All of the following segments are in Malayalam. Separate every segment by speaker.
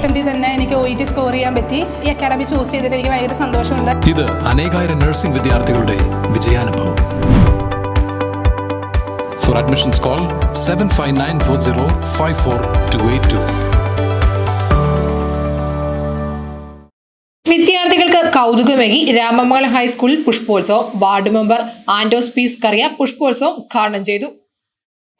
Speaker 1: അറ്റംപ്റ്റിൽ തന്നെ എനിക്ക് ഒ ഇ ടി സ്കോർ ചെയ്യാൻ പറ്റി. ഈ അക്കാഡമി ചൂസ് ചെയ്തിട്ട് എനിക്ക് ഭയങ്കര സന്തോഷമുണ്ട്.
Speaker 2: ഇത് അനേകായിരം നഴ്സിംഗ് വിദ്യാർത്ഥികളുടെ വിജയാനുഭവം. For admissions call seven five nine four zero five four two eight two
Speaker 3: വിദ്യാർത്ഥികൾക്ക് കൗതുകമേകി രാമമംഗലം ഹൈസ്കൂളിൽ പുഷ്പോത്സവം. വാർഡ് മെമ്പർ ആൻഡോസ് പീസ് കറിയ പുഷ്പോത്സവം ഉദ്ഘാടനം ചെയ്തു.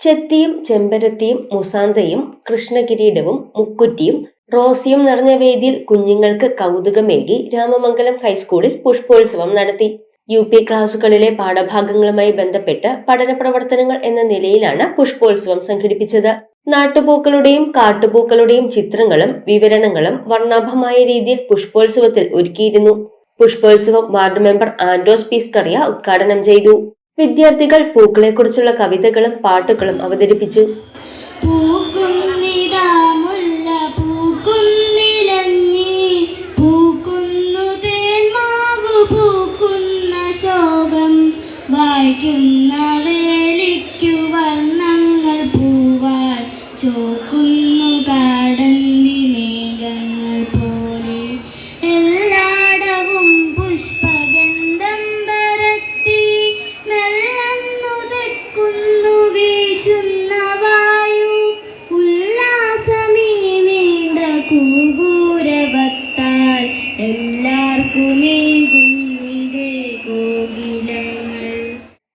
Speaker 4: ചെത്തിയും ചെമ്പരത്തിയും മുസാന്തയും കൃഷ്ണകിരീടവും മുക്കുറ്റിയും റോസിയും നിറഞ്ഞ വേദിയിൽ കുഞ്ഞുങ്ങൾക്ക് കൗതുകമേകി രാമമംഗലം ഹൈസ്കൂളിൽ പുഷ്പോത്സവം നടത്തി. യു പി ക്ലാസുകളിലെ പാഠഭാഗങ്ങളുമായി ബന്ധപ്പെട്ട് പഠന പ്രവർത്തനങ്ങൾ എന്ന നിലയിലാണ് പുഷ്പോത്സവം സംഘടിപ്പിച്ചത്. നാട്ടുപൂക്കളുടെയും കാട്ടുപൂക്കളുടെയും ചിത്രങ്ങളും വിവരണങ്ങളും വർണാഭമായ രീതിയിൽ പുഷ്പോത്സവത്തിൽ ഒരുക്കിയിരുന്നു. പുഷ്പോത്സവം വാർഡ് മെമ്പർ ആൻഡോസ് പീസ്കറിയ ഉദ്ഘാടനം ചെയ്തു. വിദ്യാർത്ഥികൾ പൂക്കളെക്കുറിച്ചുള്ള കവിതകളും പാട്ടുകളും അവതരിപ്പിച്ചു.
Speaker 5: പൂക്കുന്നിതാ വായിക്കുന്ന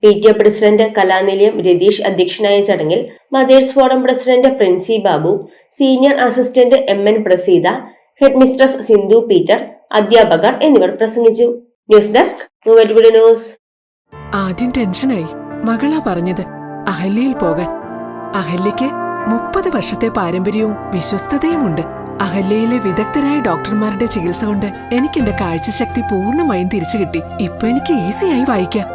Speaker 4: P T A president Kalanilayam Ratheesh അധ്യക്ഷനായ ചടങ്ങിൽ mothers forum president Princy Babu senior assistant M N Praseetha head mistress Sindhu Peter അധ്യാപകർ എന്നിവർ പ്രസംഗിച്ചു. News desk news.
Speaker 6: ആദ്യം ടെൻഷനായി. മകളാ പറഞ്ഞത് അഹല്യയിൽ പോകാൻ. അഹല്യയ്ക്ക് മുപ്പത് വർഷത്തെ പാരമ്പര്യവും വിശ്വസ്തതയുമുണ്ട്. അഹല്യയിലെ വിദഗ്ധരായ ഡോക്ടർമാരുടെ ചികിത്സ കൊണ്ട് എനിക്ക് എന്റെ കാഴ്ചശക്തി പൂർണമായും തിരിച്ചു കിട്ടി ഇപ്പൊ എനിക്ക് ഈസിയായി വായിക്കാം.